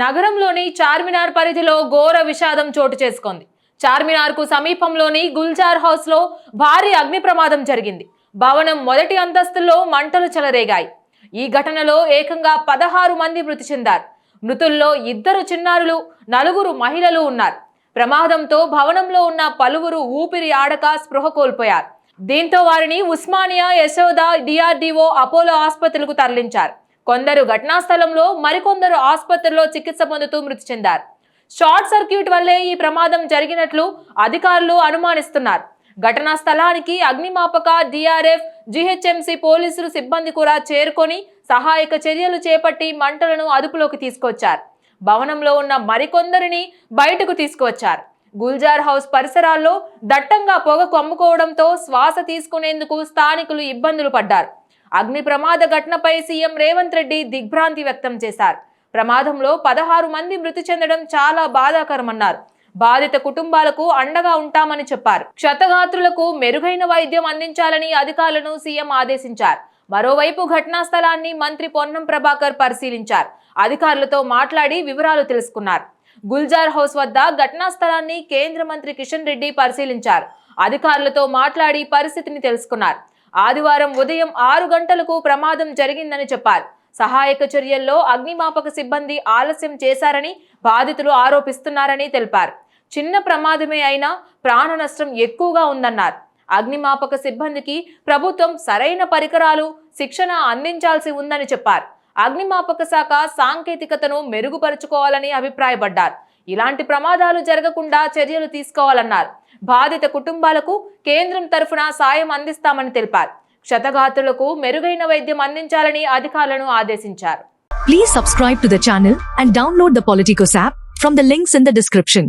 నగరంలోని చార్మినార్ పరిధిలో ఘోర విషాదం చోటు చేసుకుంది. చార్మినార్కు సమీపంలోని గుల్జార్ హౌస్లో భారీ అగ్ని ప్రమాదం జరిగింది. భవనం మొదటి అంతస్తులో మంటలు చెలరేగాయి. ఈ ఘటనలో ఏకంగా పదహారు మంది మృతి చెందారు. మృతుల్లో ఇద్దరు చిన్నారులు నలుగురు మహిళలు ఉన్నారు. ప్రమాదంతో భవనంలో ఉన్న పలువురు ఊపిరి ఆడక స్పృహ కోల్పోయారు. దీంతో వారిని ఉస్మానియా యశోద డిఆర్డిఓ అపోలో ఆసుపత్రులకు తరలించారు. కొందరు ఘటనా స్థలంలో మరికొందరు ఆసుపత్రిలో చికిత్స పొందుతూ మృతి చెందారు. షార్ట్ సర్క్యూట్ వల్లే ఈ ప్రమాదం జరిగినట్లు అధికారులు అనుమానిస్తున్నారు. ఘటనా స్థలానికి అగ్నిమాపక డిఆర్ఎఫ్ జిహెచ్ఎంసి పోలీసులు సిబ్బంది కూడా చేరుకొని సహాయక చర్యలు చేపట్టి మంటలను అదుపులోకి తీసుకొచ్చారు. భవనంలో ఉన్న మరికొందరిని బయటకు తీసుకువచ్చారు. గుల్జార్ హౌస్ పరిసరాల్లో దట్టంగా పొగ కమ్ముకోవడంతో శ్వాస తీసుకునేందుకు స్థానికులు ఇబ్బందులు పడ్డారు. అగ్ని ప్రమాద ఘటనపై సీఎం రేవంత్ రెడ్డి దిగ్భ్రాంతి వ్యక్తం చేశారు. ప్రమాదంలో పదహారు మంది మృతి చెందడం చాలా బాధాకరమన్నారు. బాధిత కుటుంబాలకు అండగా ఉంటామని చెప్పారు. క్షతగాత్రులకు మెరుగైన వైద్యం అందించాలని అధికారులను సీఎం ఆదేశించారు. మరోవైపు ఘటనా స్థలాన్ని మంత్రి పొన్నం ప్రభాకర్ పరిశీలించారు. అధికారులతో మాట్లాడి వివరాలు తెలుసుకున్నారు. గుల్జార్ హౌస్ వద్ద ఘటనా స్థలాన్ని కేంద్ర మంత్రి కిషన్ రెడ్డి పరిశీలించారు. అధికారులతో మాట్లాడి పరిస్థితిని తెలుసుకున్నారు. ఆదివారం ఉదయం ఆరు గంటలకు ప్రమాదం జరిగిందని చెప్పారు. సహాయక చర్యల్లో అగ్నిమాపక సిబ్బంది ఆలస్యం చేశారని బాధితులు ఆరోపిస్తున్నారని తెలిపారు. చిన్న ప్రమాదమే అయినా ప్రాణ నష్టం ఎక్కువగా ఉందన్నారు. అగ్నిమాపక సిబ్బందికి ప్రభుత్వం సరైన పరికరాలు శిక్షణ అందించాల్సి ఉందని చెప్పారు. అగ్నిమాపక శాఖ సాంకేతికతను మెరుగుపరుచుకోవాలని అభిప్రాయపడ్డారు. ఇలాంటి ప్రమాదాలు జరగకుండా చర్యలు తీసుకోవాలన్నారు. బాధిత కుటుంబాలకు కేంద్రం తరఫున సాయం అందిస్తామని తెలిపారు. క్షతగాత్రులకు మెరుగైన వైద్యం అందించాలని అధికారులను ఆదేశించారు. Please subscribe to the and download the Politicos app from the links in the description